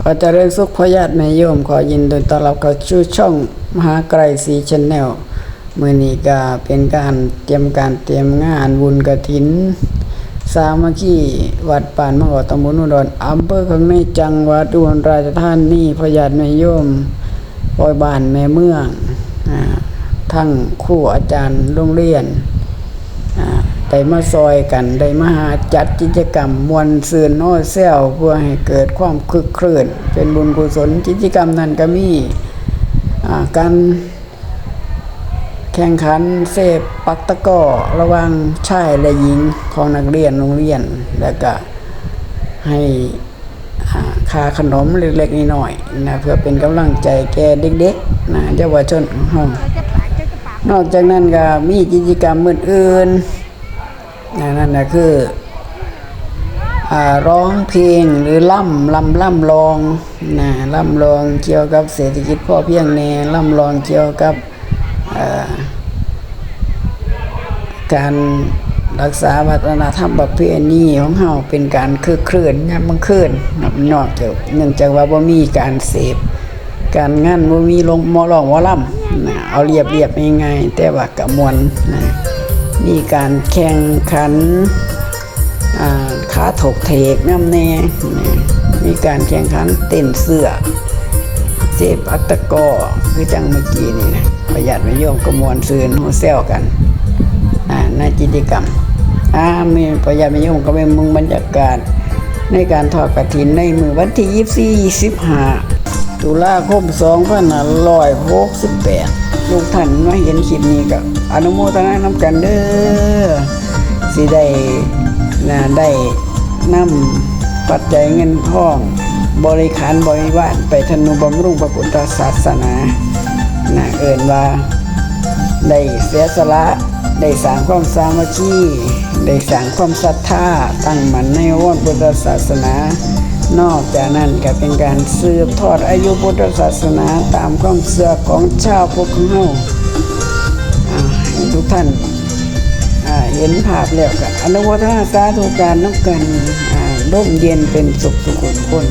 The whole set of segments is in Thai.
ขอเจริญสุขพยาธิแม่โยม ขอยินดีต้อนรับเข้าสู่ช่องมหาไกรสีชแนลมือนี้ก็เป็นการเตรียมการเตรียมงานบุญกฐิน สามัคคีวัดป่านมะกอตำบลอุดรอำเภอข้างในจังหวัดอุบลราชธานีพยาธิแม่โยมปอยบ้านแม่เมืองอทั้งครูอาจารย์โรงเรียนอ่า ได้มาซอยกันได้มาหาจัดกิจกรรมมวนซืนโอ้เซลเพื่อให้เกิดความคึกครื้นเป็นบุญกุศลกิจกรรมนั้นก็มีการแข่งขันเซฟปักตะก้อระว่างชายและหญิงของนักเรียนโรงเรียน แล้วก็ให้คาขนมเล็กๆน้อยๆนะเพื่อเป็นกำลังใจแก่เด็กๆนะเยาวชนของเรานอกจากนั้นก็มีกิจกรรมอื่นๆ นั่นนะคือร้องเพลงหรือล่ำล่ำล่ำลองนะล่ำลองเกี่ยวกับเศรษฐกิจพ่อเพียงแน่ล่ำลองเกี่ยวกับการรักษาวัฒนธรรมประเพณีของเฮาเป็นการคือคลื่นยามมังคืนนอกจากเนื่องจากว่าบ่มีการเสพการงานบ่มีลงมอร้องหมอลำนะเอาเรียบเรียบง่ายๆแต่ว่ากระมวลนะ มีการแข่งขันอ่าขาถกเทกน้ำแน่มีการแข่งขันเต้นเสื้อเจ็บอัตตะกร้อคือจังเมื่อกี้นี่นะประหยัดไม่โยมกระมวลซืนหัวเซลกันอ่าในกิกรรมอ่ามีประหยัดไม่โยมก็เป็นมึงบรรยากาศ ในการทอดกระถินในมือวันที่24 25ตุลาคม2568 ลูกท่านมาเห็นคลิปนี้ก็อนุโมทนาน้ำกันเด้อสิได้นะได้นำปัจจัยเงินทอง บริขารบริวารไปธนุบำรุงพระพุทธศาสนานะเอิ่นว่าได้เสียสละได้สร้างความสามัคคีได้สร้างความศรัทธาตั้งมั่นในวัฏพุทธศาสนา นอกจากนั้นก็เป็นการสืบทอดอายุพุทธศาสนาตามความเชื่อของชาวพุทธของเฮาทุกท่านเห็นภาพแล้วก็อนุโมทนาสาธุการน้ำกันร่มเย็นเป็นสุขสุขคน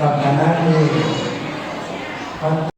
กับ